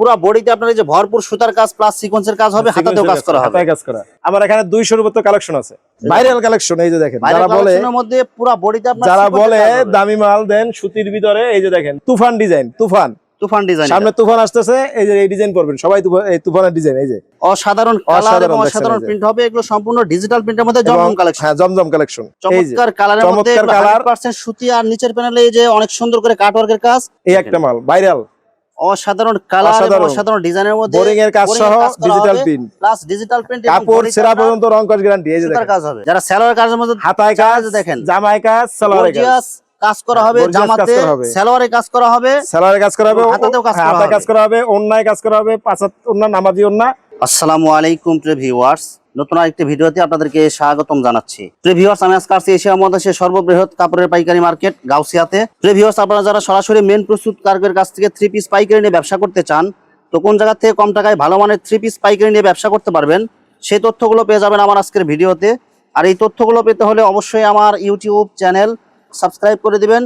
পুরো বডিতে আপনার এই যে ভরপুর সুতার কাজ প্লাস সিকোয়েন্সের কাজ হবে হাতাতেও কাজ করা হবে। কাজ করা। আমার এখানে দুইশোর মতো কালেকশন আছে। ভাইরাল কালেকশন এই যে দেখেন যারা বলে এর মধ্যে পুরো বডিতে আপনার যারা বলে দামি মাল দেন সুতির ভিতরে এই যে দেখেন তুফান ডিজাইন তুফান। তুফান ডিজাইন সামনে তুফান আসতেছে এই যে এই ডিজাইন করবেন সবাই এই তুফানের ডিজাইন এই যে। অসাধারণ কালার এবং অসাধারণ প্রিন্ট হবে এগুলো সম্পূর্ণ ডিজিটাল প্রিন্টের মধ্যে জমজম কালেকশন হ্যাঁ জমজম কালেকশন চমৎকার কালারের মধ্যে চমৎকার 100% সুতি আর নিচের প্যানেলে এই যে অনেক সুন্দর করে কাটওয়ার্কের কাজ। এই একটা মাল ভাইরাল অসাধারণ কালার এবং অসাধারণ। ডিজাইনের মধ্যে বোরিং এর কাজ সহ digital print plus digital print কাপড় সেরা পর্যন্ত রং কস গ্যারান্টি এই যে দেখেন। কাজ হবে। যারা সেলোয়ার কাজের মধ্যে হাতায় কাজ দেখেন। জামায় কাজ সালোয়ারে কাজ। কাজ করা হবে কাজ জামাতে। করা হবে। সেলোয়ারে কাজ করা হবে। সালোয়ারে কাজ করা হবে। হাতাতেও কাজ হ্যাঁ, করা হাতায় হবে। কাজ করা হবে অন্যায় কাজ করা হবে পাঁচাত অন্য নামাজি অন্য আসসালামু আলাইকুম প্রিয় ভিউয়ার্স নতুন আরেকটি ভিডিওতে আপনাদেরকে স্বাগতম জানাচ্ছি। প্রিয় আমি আজকে আসছি এশিয়া মহাদেশের সর্ববৃহৎ কাপড়ের পাইকারি মার্কেট, গাউসিয়াতে। প্রিয় আপনারা যারা সরাসরি মেন প্রস্তুত কারকের কাছ থেকে থ্রি পিস পাইকারি নিয়ে ব্যবসা করতে চান, তো কোন জায়গা থেকে কম টাকায় ভালো মানের থ্রি পিস পাইকারি নিয়ে ব্যবসা করতে পারবেন, সেই তথ্যগুলো পেয়ে যাবেন আমার আজকের ভিডিওতে। আর এই তথ্যগুলো পেতে হলে অবশ্যই আমার ইউটিউব চ্যানেল সাবস্ক্রাইব করে দিবেন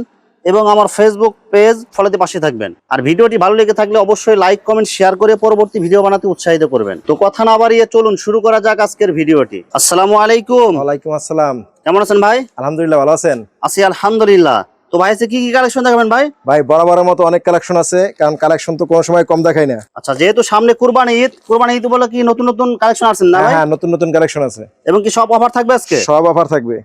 এবং আমার ফেসবুক পেজ ফলোতে পাশে থাকবেন। আর ভিডিওটি ভালো লেগে থাকলে অবশ্যই লাইক কমেন্ট শেয়ার করে পরবর্তী ভিডিও বানাতে উৎসাহিত করবেন। তো কথা না বাড়িয়ে চলুন শুরু করা যাক আজকের ভিডিওটি। আসসালামু আলাইকুম। ওয়ালাইকুম আসসালাম। কেমন আছেন ভাই? আলহামদুলিল্লাহ ভালো আছেন? আছি আলহামদুলিল্লাহ। তো ভাই কি কি কালেকশন দেখাবেন ভাই? ভাই বরাবরের মতো অনেক কালেকশন আছে কারণ কালেকশন তো কোনো সময় কম দেখাই না। আচ্ছা যেহেতু সামনে কুরবানি ঈদ কুরবানি ঈদ বলে কি নতুন নতুন কালেকশন আসছেন না হ্যাঁ হ্যাঁ নতুন নতুন কালেকশন আছে। এবং কি সব অফার থাকবে আজকে? সব অফার থাকবে।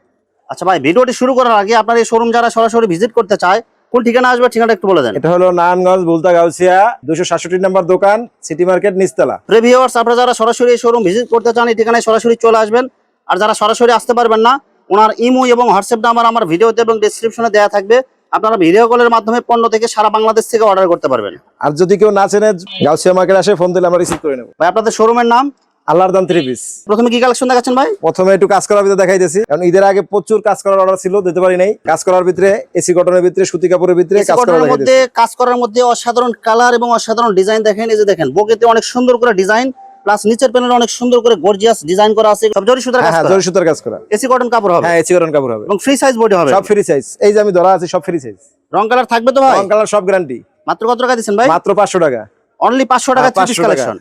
আচ্ছা ভাই ভিডিওটি শুরু করার আগে আপনার এই শোরুম যারা সরাসরি ভিজিট করতে চায় কোন ঠিকানা আসবে ঠিকানা একটু বলে দেন। এটা হলো নারায়ণগঞ্জ বুলতা গাউসিয়া দুশো সাতষট্টি নম্বর দোকান সিটি মার্কেট নিচতলা। প্রিভিউয়ার্স আপনারা যারা সরাসরি এই শোরুম ভিজিট করতে চান এই ঠিকানায় সরাসরি চলে আসবেন। আর যারা সরাসরি আসতে পারবেন না ওনার ইমো এবং হোয়াটসঅ্যাপ নাম্বার আমার ভিডিওতে এবং ডিসক্রিপশনে দেওয়া থাকবে। আপনারা ভিডিও কলের মাধ্যমে পণ্য থেকে সারা বাংলাদেশ থেকে অর্ডার করতে পারবেন। আর যদি কেউ না চেনে গাউসিয়া মার্কেট আসে ফোন দিলে আমরা রিসিভ করে নেব। ভাই আপনাদের শোরুমের নাম আল্লাহর দাম থ্রি পিস প্রথমে কি কালেকশন দেখাচ্ছেন ভাই? প্রথমে একটু কাজ করার ভিতরে দেখাইতেছি। কারণ ঈদের আগে প্রচুর কাজ করার অর্ডার ছিল দিতে পারি নাই। কাজ করার ভিতরে এসি কটনের ভিতরে সুতি কাপড়ের ভিতরে কাজ করা কটনের মধ্যে কাজ করার মধ্যে অসাধারণ কালার এবং অসাধারণ ডিজাইন দেখেন এই যে দেখেন বকেতে অনেক সুন্দর করে ডিজাইন প্লাস নিচের প্যানেলে অনেক সুন্দর করে গর্জিয়াস ডিজাইন করা আছে। সব জরি সুতার হ্যাঁ কাজ হ্যাঁ করা। জরি সুতার কাজ করা। এসি কটন কাপড় হবে। হ্যাঁ এসি কটন কাপড় হবে। এবং ফ্রি সাইজ বডি হবে। সব ফ্রি সাইজ এই যে আমি ধরা আছে সব ফ্রি সাইজ রং কালার থাকবে তো ভাই? রং কালার সব গ্যারান্টি মাত্র কত টাকা দিচ্ছেন ভাই? মাত্র পাঁচশো টাকা। অনলি পাঁচশো টাকা হ্যাঁ, থ্রি পিস 500 টাকা। কালেকশন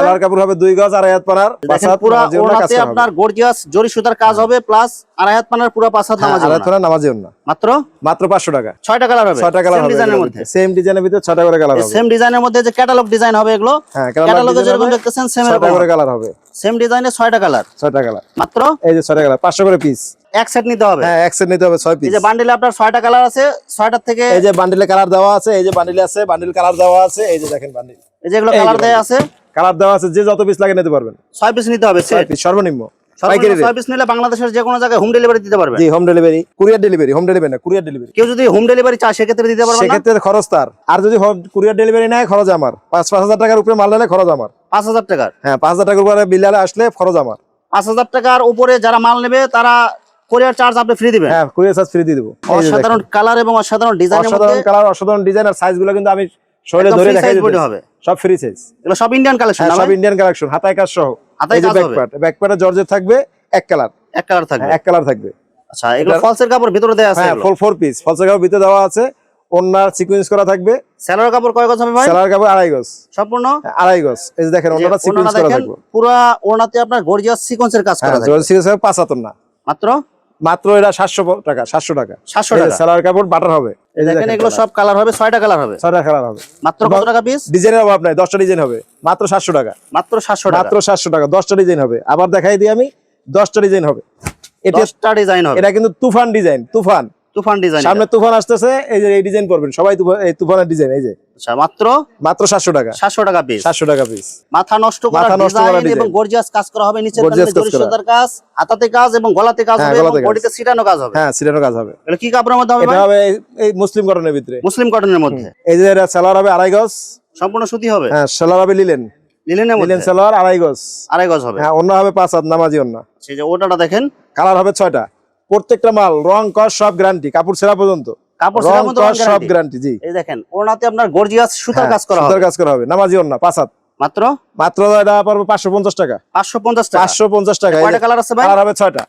এটার কাপড় হবে? দুই গজ আড়াই হাত পুরো ওনাতে আপনার গর্জিয়াস জরি সুতার কাজ হবে প্লাস আড়াই হাত পানার পুরো পাঁচ হাত হ্যাঁ, নামাজ আড়াই হাত পানার নামাজি ওড়না। মাত্র? মাত্র পাঁচশো টাকা। ছয়টা কালার হবে। ছয়টা কালার Same হবে ডিজাইনের মধ্যে। সেম ডিজাইনের ভিতরে ছয়টা করে কালার হবে। সেম ডিজাইনের মধ্যে যে ক্যাটালগ ডিজাইন হবে এগুলো হ্যাঁ ক্যাটালগে যেরকম দেখতেছেন সেম এরকম কালার হবে। সেম ডিজাইনে ছয়টা কালার ছয়টা কালার মাত্র? এই যে ছয়টা কালার পাঁচশো করে পিস এক সেট নিতে হবে। হ্যাঁ এক সেট নিতে হবে ছয় এই যে বান্ডিলে আপনার কালার আছে থেকে এই যে বান্ডিলে কালার দেওয়া আছে এই যে বান্ডিলে আছে বান্ডিল কালার দেওয়া আছে এই যে দেখেন বান্ডিল এই যেগুলো এই কালার দেয়া আছে। কালার দেওয়া আছে যে যত পিস লাগে নিতে পারবেন। ছয় পিস নিতে হবে সেট সর্বনিম্ন। নিলে বাংলাদেশের যে কোনো জায়গায় হোম ডেলিভারি দিতে পারবে জি home delivery courier delivery home delivery না কুরিয়ার ডেলিভারি কেউ যদি হোম ডেলিভারি চায় সেক্ষেত্রে দিতে পারবে সেক্ষেত্রে খরচ তার। আর যদি কুরিয়ার ডেলিভারি নেয় খরচ আমার। পাঁচ পাঁচ হাজার টাকার উপরে মাল নিলে খরচ আমার। পাঁচ হাজার টাকার? হ্যাঁ পাঁচ হাজার টাকার উপরে বিল আসলে খরচ আমার। পাঁচ হাজার টাকার উপরে যারা মাল নেবে তারা কোরিয়ার চার্জ আপনি ফ্রি দিবেন? হ্যাঁ কুরিয়ার চার্জ ফ্রি দিয়ে দেবো। অসাধারণ কালার এবং অসাধারণ ডিজাইনের অসাধারণ কালার অসাধারণ ডিজাইন আর কিন্তু আমি শরীরে ধরে দেখাই দিতে হবে। সব ফ্রি সাইজ এগুলো সব ইন্ডিয়ান কালেকশন হ্যাঁ সব ইন্ডিয়ান কালেকশন হাতায় কাজ সহ। হাতায় কাজ ব্যাক হবে। পার্ট ব্যাক থাকবে এক কালার এক কালার থাকবে। এক কালার থাকবে। আচ্ছা এগুলো ফলসের কাপড় ভিতরে দেয়া আছে হ্যাঁ ফোর ফোর পিস ফলসের কাপড় ভিতরে দেওয়া আছে ওনার সিকোয়েন্স করা থাকবে। স্যালোর কাপড় কয় গজ হবে ভাই? সেলার কাপড় আড়াই গজ। সম্পূর্ণ? হ্যাঁ, আড়াই গজ। এই যে দেখেন ওনাটা সিকোয়েন্স করা থাকবে। পুরা ওনাতে আপনার গর্জিয়াস সিকোয়েন্সের কাজ করা হ্যাঁ থাকবে। জর্জ সিকোয়েন্স পাঁচ হাতর না। মাত্র? মাত্র এরা সাতশো টাকা সাতশো টাকা। 700 এই যে টাকা। সেলার কাপড় বাটার হবে। দেখেন এগুলো সব কালার হবে ছয়টা কালার হবে। ছয়টা কালার হবে। মাত্র কত টাকা পিস ডিজাইনের অভাব নাই দশটা ডিজাইন হবে মাত্র সাতশো টাকা। মাত্র সাতশো মাত্র সাতশো টাকা দশটা ডিজাইন হবে। আবার দেখাই দিই আমি দশটা ডিজাইন হবে। এটা ডিজাইন হবে। এটা কিন্তু তুফান ডিজাইন তুফান। তুফান ডিজাইন সামনে তুফান আসতেছে এই যে এই ডিজাইন করবেন সবাই তুফান- এই তুফানের ডিজাইন এই যে। আচ্ছা মাত্র মাত্র সাতশো টাকা। সাতশো টাকা পিস সাতশো টাকা পিস মাথা নষ্ট করা মাথা নষ্ট করা ডিজাইন এবং গর্জিয়াস কাজ করা হবে নিচের প্যানেলে কাজ জরি করা। সুতার কাজ হাতাতে কাজ এবং গলাতে কাজ হ্যাঁ, হবে এবং বডিতে সিটানো কাজ হবে। হ্যাঁ সিলেটের কাজ হবে। এটা কি কাপড়ের মধ্যে হবে এটা হবে এই- এই মুসলিম কটনের ভিতরে। মুসলিম কটনের মধ্যে। এই যে এটা সেলার হবে আড়াই গজ। সম্পূর্ণ সুতি হবে? হ্যাঁ সেলার হবে লিলেন লিলেনের মধ্যে? লিলেন সেলার আড়াই গজ। আড়াই গজ হবে। হ্যাঁ অন্য হবে পাঁচ হাত নামাজি অন্য। সেই যে ওটাটা দেখেন। কালার হবে ছয়টা। প্রত্যেকটা মাল রং কস সব গ্যারান্টি কাপড় সেরা পর্যন্ত। কাপড় রং সেরা মতো কস সব গ্যারান্টি গ্যারান্টি জি। এই দেখেন ওনাতে আপনার গর্জিয়াস সুতার হ্যাঁ, কাজ করা সুতার কাজ করা হবে নামাজি অন্য পাঁচ হাত। মাত্র? মাত্র এটা পড়বে পাঁচশো পঞ্চাশ টাকা। পাঁচশো পঞ্চাশ টাকা। পাঁচশো পঞ্চাশ টাকা কয়টা কালার আছে ভাই? কালার হবে ছয়টা।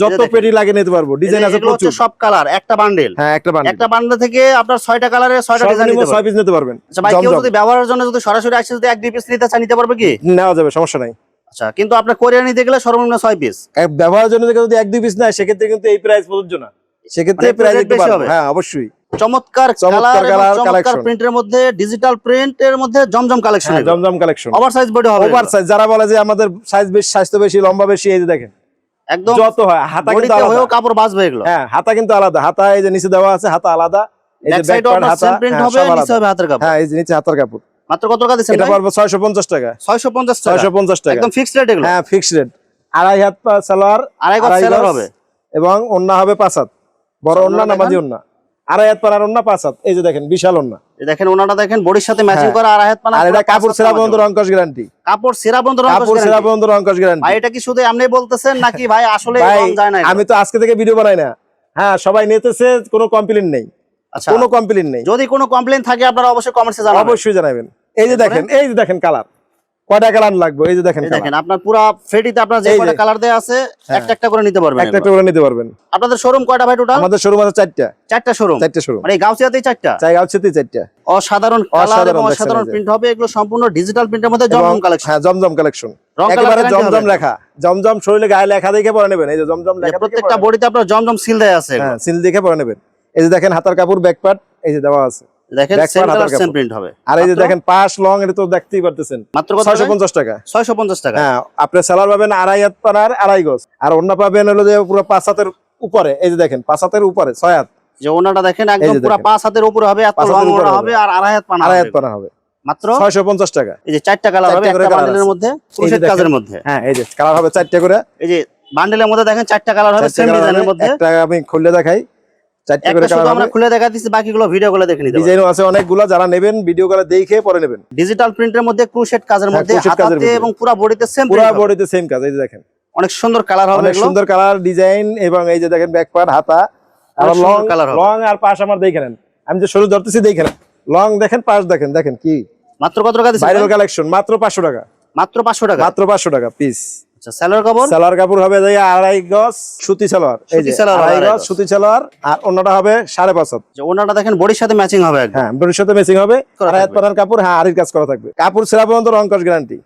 যত পেটি লাগে নিতে পারব ডিজাইন আছে প্রচুর। সব কালার একটা বান্ডেল হ্যাঁ একটা বান্ডিল একটা বান্ডেল থেকে আপনার ছয়টা কালারে ছয়টা ডিজাইন নিতে ছয় পারবেন। পিস নিতে পারবেন। আচ্ছা ভাই কেউ যদি ব্যবহারের জন্য যদি সরাসরি আসে যদি এক দুই পিস নিতে চায় নিতে পারবে কি? নেওয়া যাবে সমস্যা নাই। আচ্ছা কিন্তু কোরিয়া নিতে গেলে সর্বনিম্ন ছয় পিস ব্যবহারের জন্য যদি এক দুই পিস সেক্ষেত্রে কিন্তু এই প্রাইস প্রযোজ্য না। সেক্ষেত্রে মানে প্রাইস একটু বাড়বে। হ্যাঁ অবশ্যই। চমৎকার চমৎকার কালার চমৎকার প্রিন্টের মধ্যে ডিজিটাল প্রিন্টের মধ্যে জমজম কালেকশন হ্যাঁ জমজম কালেকশন ওভার সাইজ বডি হবে ওভার সাইজ যারা বলে যে আমাদের সাইজ বেশি স্বাস্থ্য বেশি লম্বা বেশি এই যে দেখেন। একদম যত হয় হাতা কিন্তু আলাদা। কাপড় এগুলো। হ্যাঁ হাতা কিন্তু আলাদা। হাতা এই যে নিচে দেওয়া আছে হাতা আলাদা। এই যে ব্যাক পার্ট হাতা প্রিন্ট হ্যাঁ, হবে নিচে হবে হাতের কাপড়। হ্যাঁ এই যে নিচে হাতার কাপড়। মাত্র কত টাকা দিচ্ছেন এটা পড়বে ছয়শো পঞ্চাশ টাকা। 650 টাকা। ছয়শো পঞ্চাশ টাকা। একদম ফিক্সড রেট এগুলো। হ্যাঁ ফিক্সড রেট আড়াই হাত পা সালোয়ার আড়াই গজ সেলার হবে। এবং ওন্না হবে পাঁচ হাত। বড় ওন্না সালোয়ারটা নামাজি ওন্না আড়াই হাত পানার ওন্না পাঁচ হাত। এই যে দেখেন বিশাল ওন্না দেখেন ওনাটা দেখেন বডির সাথে ম্যাচিং হ্যাঁ। করা আড়াই হাত পানা আর এটা কাপড় সেরা পানা পর্যন্ত জোড়া। গ্যারান্টি কাপড় সেরা বন্ধ রং কাপড় সেরা পর্যন্ত রঙ্কশ ভাই এটা কি শুধু এমনি বলতেছেন নাকি ভাই আসলে যায় না আমি তো আজকে থেকে ভিডিও বানাই না। হ্যাঁ সবাই নিতেছে কোনো কমপ্লেন নেই। আচ্ছা। কোনো কমপ্লেন নেই। যদি কোনো কমপ্লেন থাকে আপনারা অবশ্যই কমেন্টসে জানাবেন। অবশ্যই জানাবেন। এই যে দেখেন এই যে দেখেন কালার কয়টা কালার লাগবে? এই যে দেখেন দেখেন আপনার পুরো ফেডিতে আপনার যে কয়টা কালার দেয়া আছে একটা একটা করে নিতে পারবেন একটা একটা। করে নিতে পারবেন। আপনাদের শোরুম কয়টা ভাই টোটাল আমাদের শোরুম আছে চারটা। চারটা শোরুম চারটা শোরুম মানে এই গাউসিয়াতেই চারটা? চাই হচ্ছে চারটা। অসাধারণ কালার এবং অসাধারণ প্রিন্ট হবে এগুলো সম্পূর্ণ ডিজিটাল প্রিন্টের মধ্যে জমজম কালেকশন হ্যাঁ জমজম কালেকশন একেবারে জমজম লেখা। জমজম শরীরে গায়ে লেখা দেখে পরে নেবেন। এই যে জমজম লেখা প্রত্যেকটা পরে বডিতে আপনার জমজম সিল দেয়া আছে। হ্যাঁ সিল দেখে পরে নেবেন। এই যে দেখেন হাতার কাপড় ব্যাক পার্ট এই যে দেওয়া আছে। দেখেন সেম part হাতার কালার সেম কাপড়। প্রিন্ট হবে। আর এই যে দেখেন পাশ লং এটা তো দেখতেই পারতেছেন। মাত্র কত ছয়শো পঞ্চাশ টাকা। 650 টাকা। হ্যাঁ আপনি সালার পাবেন আড়াই হাত পানার আড়াই গজ। আর অন্য পাবেন হলো যে পুরো পাঁচ হাতের উপরে। এই যে দেখেন পাঁচ হাতের উপরে ছয় হাত। যে ওনাটা দেখেন একদম পুরো পাঁচ হাতের উপরে হবে এত পাঁচ লং ওনা হবে। হবে আর আড়াই হাত পানা আড়াই হাত পানা হবে। মাত্র? ছয়শো পঞ্চাশ টাকা। এই যে চারটা কালার হবে একটা বান্ডেলের মধ্যে ক্রোশেট কাজের মধ্যে। হ্যাঁ এই যে কালার হবে চারটে করে। এই যে বান্ডেলের মধ্যে দেখেন চারটা কালার হবে চারটে সেম ডিজাইনের মধ্যে। একটা আমি খুলে দেখাই। আমরা খুলে দেখা দিচ্ছি বাকিগুলো ভিডিও দেখে নিতে ডিজাইনও আছে অনেকগুলো যারা নেবেন ভিডিও দেখে পরে নেবেন। ডিজিটাল প্রিন্টের মধ্যে ক্রোশেট কাজের হ্যাঁ, মধ্যে হাতাতে এবং পুরো বডিতে সেম পুরো বডিতে সেম কাজ এই যে দেখেন। অনেক সুন্দর কালার হবে অনেক সুন্দর কালার ডিজাইন এবং এই যে দেখেন ব্যাক পার্ট হাতা। সুন্দর লং। লং আর পাশ আমার দেখে নেন। আমি যে সরু ধরতেছি দেখে নেন। লং দেখেন পাশ দেখেন দেখেন কি। মাত্র কত টাকা দিচ্ছেন? ভাইরাল কালেকশন মাত্র পাঁচশো টাকা। মাত্র 500 টাকা? মাত্র পাঁচশো টাকা পিস আচ্ছা সেলার কাপড় সালোয়ার কাপড় হবে যে আড়াই গজ সুতি সালোয়ার এই যে আড়াই গজ। সুতি সালোয়ার আর অন্যটা হবে সাড়ে পাঁচ হাত। যে ওনাটা দেখেন বডির সাথে ম্যাচিং হবে হ্যাঁ বডির সাথে মেসিং হবে। আড়াই হাত। কাপড় হ্যাঁ আড়ির কাজ করা থাকবে। কাপড় সেরা পর্যন্ত রং কস গ্যারান্টি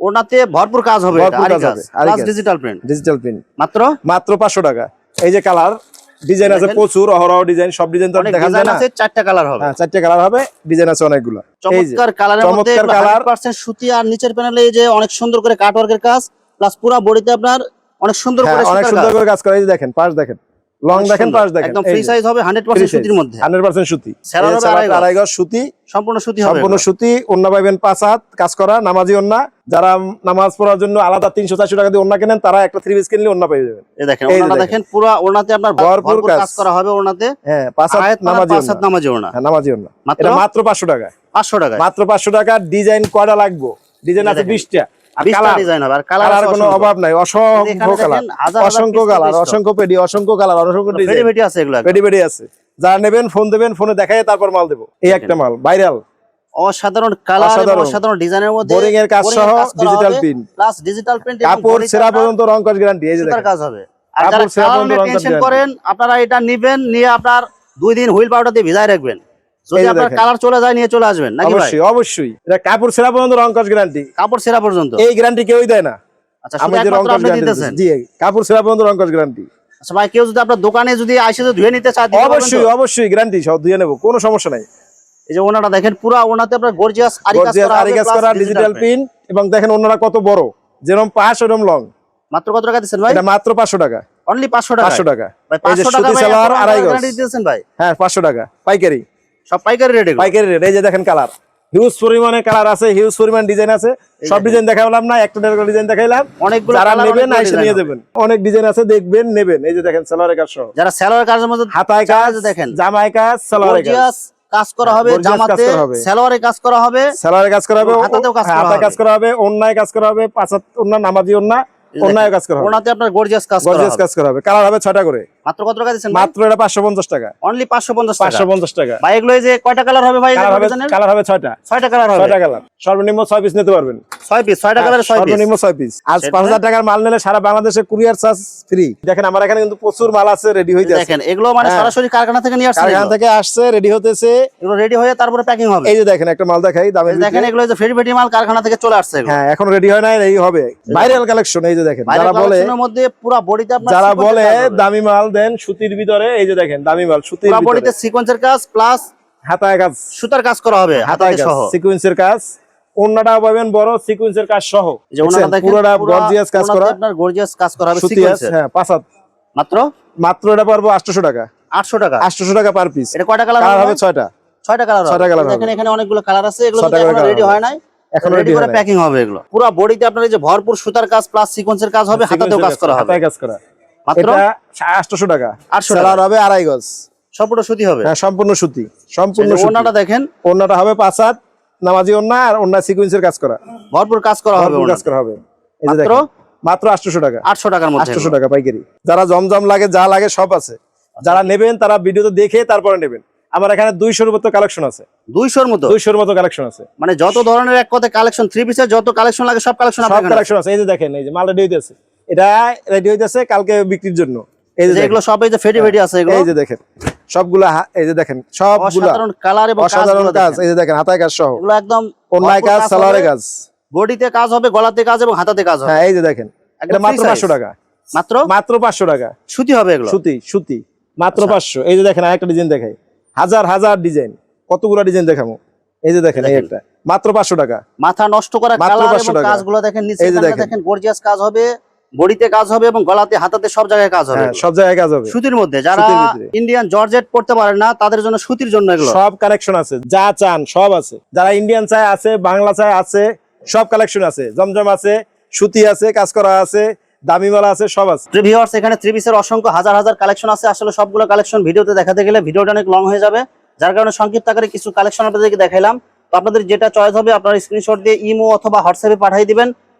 ওনাতে ভরপুর কাজ হবে plus digital print digital print মাত্র? মাত্র পাঁচশো টাকা। এই যে কালার ডিজাইন আছে প্রচুর অহরহ ডিজাইন সব ডিজাইন তো দেখা যায় না? আছে চারটা কালার হবে। হ্যাঁ চারটে কালার হবে ডিজাইন আছে অনেকগুলো। চমৎকার কালারের মধ্যে কালার 100% সুতি আর নিচের প্যানেলে এই যে অনেক সুন্দর করে কাট ওয়ার্কের কাজ। প্লাস পুরো বডিতে আপনার অনেক সুন্দর হ্যাঁ করে অনেক সুন্দর। করে কাজ করে। এই দেখেন পাশ দেখেন। লং দেখেন পাশ দেখেন। একদম ফ্রি সাইজ হবে 100% সুতির মধ্যে। হান্ড্রেড পার্সেন্ট সুতি। সেলার এই যে হবে আড়াই গজ। সুতি। সম্পূর্ণ সুতি হবে। সম্পূর্ণ সুতি অন্য পাইবেন পাঁচ হাত কাজ করা নামাজি অন্যা যারা নামাজ পড়ার জন্য আলাদা তিনশো চারশো টাকা দিয়ে অন্য কেনেন তারা একটা থ্রি পিস কিনলে অন্য পেয়ে যাবেন। এই দেখেন ওনাটা দেখেন। পুরো ওনাতে আপনার ভরপুর কাজ। করা হবে ওনাতে হ্যাঁ পাঁচ হাত আয়াত নামাজি পাঁচ হাত নামাজি ওনা হ্যাঁ নামাজি মাত্র এটা মাত্র পাঁচশো টাকা 500 টাকা মাত্র পাঁচশো টাকা ডিজাইন কয়টা লাগবে? ডিজাইন আছে দেখেন। বিশটা। 20টা কালার? ডিজাইন হবে আর কালার কালার কোনো অভাব নাই অসংখ্য কালার দেখেন হাজার হাজার অসংখ্য কালার অসংখ্য পেডি অসংখ্য কালার অসংখ্য ফেডি আছে এগুলো। পেডি পেডি আছে। যারা নেবেন ফোন দেবেন ফোনে দেখাই তারপর মাল দেবো। এই একটা মাল ভাইরাল। অসাধারণ কালার অসাধারণ। অসাধারণ ডিজাইনের মধ্যে Boring এর কাজ সহ digital print। Plus digital print কাপড় সেরা পর্যন্ত রং কস গ্যারান্টি এই যে কাজ হবে। আর যারা কালার পর্যন্ত নিয়ে রং টেনশন করেন আপনারা এটা নিবেন নিয়ে আপনার দুই দিন হুইল পাউডার দিয়ে ভিজায় রাখবেন। যদি আপনার দেখেন। কালার চলে যায় নিয়ে চলে আসবেন নাকি অবশ্যই অবশ্যই। এটা কাপড় সেরা পর্যন্ত রং কস গ্যারান্টি কাপড় সেরা পর্যন্ত? এই গ্যারান্টি কেউই দেয় না। আচ্ছা আমি যে রং একমাত্র কস আপনি গ্যারান্টি দিতেছেন? জি কাপড় সেরা পর্যন্ত রং কস গ্যারান্টি আচ্ছা ভাই কেউ যদি আপনার দোকানে যদি আইসে যদি ধুয়ে নিতে চায় অবশ্যই অবশ্যই গ্যারান্টি সব দিয়ে নেব কোনো সমস্যা নাই। এই যে ওনাটা দেখেন পুরো ওনাতে আপনার গর্জিয়াস আরি কাজ করা আরি হবে কাজ plus করা digital ডিজিটাল print। এবং দেখেন অন্যরা কত বড়। যেরকম পাঁচ ওরকম লং মাত্র কত টাকা দিচ্ছেন ভাই? এটা মাত্র পাঁচশো টাকা। অনলি 500 টাকা। পাঁচশো টাকা ভাই 500 টাকা এত আড়াই ভাই? হ্যাঁ পাঁচশো টাকা। পাইকারি। সব পাইকারি রেট পাইকারি রেট এই যে দেখেন কালার হিউজ পরিমাণে কালার আছে হিউজ পরিমাণ ডিজাইন আছে। সব ডিজাইন দেখাইলাম না একটা ডিজাইন দেখাইলাম। অনেকগুলো যারা নেবেন আইসে নিয়ে দেবেন অনেক ডিজাইন আছে দেখবেন নেবেন। এই যে দেখেন সালোয়ারের কাজ সহ। যারা স্যালোয়ার কাজের মধ্যে হাতায় কাজ দেখেন। জামায় কাজ সালোয়ারের কাজ। কাজ করা হবে জামাতে সালোয়ারে কাজ করা হবে। সালোয়ারের কাজ করা হবে হাতাতেও কাজ করা হাতায় হবে। কাজ করা হবে অন্যায় কাজ করা হবে পাঁচাত অন্য নামাজি অন্য অন্যায় কাজ করা হবে। ওনাতে আপনার গর্জিয়াস কাজ করা গর্জিয়াস। কাজ করা হবে। কালার হবে ছয়টা করে। মাত্র কত টাকা দিচ্ছেন মাত্র এটা পাঁচশো পঞ্চাশ টাকা। অনলি পাঁচশো পঞ্চাশ টাকা? পাঁচশো পঞ্চাশ টাকা। ভাই এগুলো যে কয়টা কালার হবে ভাই? কালার হবে কালার হবে ছয়টা। ছয়টা কালার হবে। ছয়টা কালার সর্বনিম্ন ছয় পিস নিতে পারবেন। ছয় পিস ছয়টা কালার ছয় পিস সর্বনিম্ন ছয় পিস আজ সেটা- পাঁচ হাজার টাকার মাল নিলে সারা বাংলাদেশে কুরিয়ার চার্জ ফ্রি দেখেন আমার এখানে কিন্তু প্রচুর মাল আছে রেডি হইতে আছে দেখেন এগুলো মানে হ্যাঁ। সরাসরি কারখানা থেকে নিয়ে আসছে। কারখানা থেকে আসছে রেডি হতেছে এগুলো রেডি হয়ে তারপরে প্যাকিং হবে। এই যে দেখেন একটা মাল দেখাই এই দেখেন এগুলো যে ফেরি ফেটি মাল কারখানা থেকে চলে আসছে হ্যাঁ এখন রেডি হয় নাই এই হবে। ভাইরাল কালেকশন এই যে দেখেন যারা বলে মধ্যে পুরো বডিতে আপনার যারা বলে দামি মাল দেন সুতির ভিতরে এই যে দেখেন দামি মাল সুতির ভিতরে। বডিতে সিকোয়েন্সের কাজ প্লাস হাতায় কাজ। সুতার কাজ করা হবে হাতায় কাজ সহ। সিকোয়েন্সের কাজ। অন্যটা পাবেন বড় সিকোয়েন্সের কাজ সহ। পুরোটা পুরো গর্জিয়াস কাজ করা। আপনার গর্জিয়াস কাজ করা হবে সিকোয়েন্সের হ্যাঁ পাঁচ হাত। মাত্র? মাত্র এটা পারব আটশো টাকা। 800 টাকা? আটশো টাকা পার পিস এটা কয়টা কালার কালার হবে? হবে ছয়টা। ছয়টা কালার হবে। ছয়টা colour হবে। দেখেন এখানে অনেকগুলো কালার আছে এগুলো এখনও রেডি হয় নাই। এখনও রেডি করে প্যাকিং হবে এগুলো। পুরো বডিতে আপনার এই যে ভরপুর সুতার কাজ প্লাস সিকোয়েন্সের কাজ হবে হাতাতেও কাজ করা হবে। হাতায় কাজ করা। মাত্র? এটা আটশো টাকা। 800 সেলার হবে আড়াই গজ। সম্পূর্ণ সুতি হবে? হ্যাঁ সম্পূর্ণ সুতি। সম্পূর্ণ এই দেখেন। ওনাটা হবে পাঁচ হাত নামাজি ওন্না আর ওন্না সিকোয়েন্সের কাজ করা। ভরপুর কাজ করা হবে কাজ করা হবে। এই যে মাত্র? দেখেন, মাত্র আটশো টাকা। আটশো টাকার মধ্যে। আটশো টাকা পাইকারি। যারা জমজম লাগে যা লাগে সব আছে। যারা নেবেন তারা ভিডিওতে দেখে তারপরে নেবেন। আমার এখানে দুইশোর মতো কালেকশন আছে। দুইশোর মতো? দুইশোর মতো কালেকশন আছে। মানে যত ধরনের এক কথা কালেকশন থ্রি পিসের যত কালেকশন লাগে সব কালেকশন সব কালেকশন আছে। এই যে দেখেন এই যে মাল রেডি হইতেছে এটা রেডি হইতেছে কালকে বিক্রির জন্য এই যে এগুলো সব এই যে ফেটি ফেটি আছে এগুলো এই যে দেখেন সবগুলা এই যে দেখেন সবগুলা অসাধারণ কালার এবং অসাধারণ কাজ এই যে দেখেন হাতায় কাজ সহ এগুলো একদম কাজ সালোয়ারে কাজ বডিতে কাজ হবে গলাতে কাজ এবং হাতাতে কাজ হবে হ্যাঁ এই যে দেখেন এটা মাত্র free size। পাঁচশো টাকা মাত্র মাত্র পাঁচশো টাকা সুতি হবে এগুলো সুতি সুতি মাত্র আচ্ছা। পাঁচশো এই যে দেখেন আরেকটা ডিজাইন দেখাই হাজার হাজার ডিজাইন কতগুলো ডিজাইন দেখাবো এই যে দেখেন এই একটা মাত্র পাঁচশো টাকা মাথা নষ্ট করা কালার এবং। কাজগুলো দেখেন নিচে। দেখেন গর্জিয়াস কাজ হবে বডিতে কাজ হবে এবং গলাতে হাতাতে সব জায়গায় কাজ হবে হ্যাঁ সব জায়গায় কাজ হবে। সুতির মধ্যে। যারা ইন্ডিয়ান জর্জেট পড়তে পারেন না তাদের জন্য সুতির জন্য এগুলো। সব কালেকশন আছে যা চান সব আছে। যারা ইন্ডিয়ান চায় আছে বাংলা চায় আছে সব কালেকশন আছে। জমজম আছে সুতি আছে কাজ করা আছে দামি মালা আছে সব আছে। ভিউয়ার্স এখানে থ্রি পিসের অসংখ্য হাজার হাজার কালেকশন আছে। আসলে সবগুলো কালেকশন ভিডিওতে দেখাতে গেলে ভিডিওটা অনেক লং হয়ে যাবে। যার কারণে সংক্ষিপ্ত আকারে কিছু কালেকশন আপনাদেরকে দেখাইলাম। তো আপনাদের যেটা চয়েস হবে আপনারা স্ক্রিনশট দিয়ে ইমো অথবা হোয়াটসঅ্যাপে পাঠিয়ে দিবেন।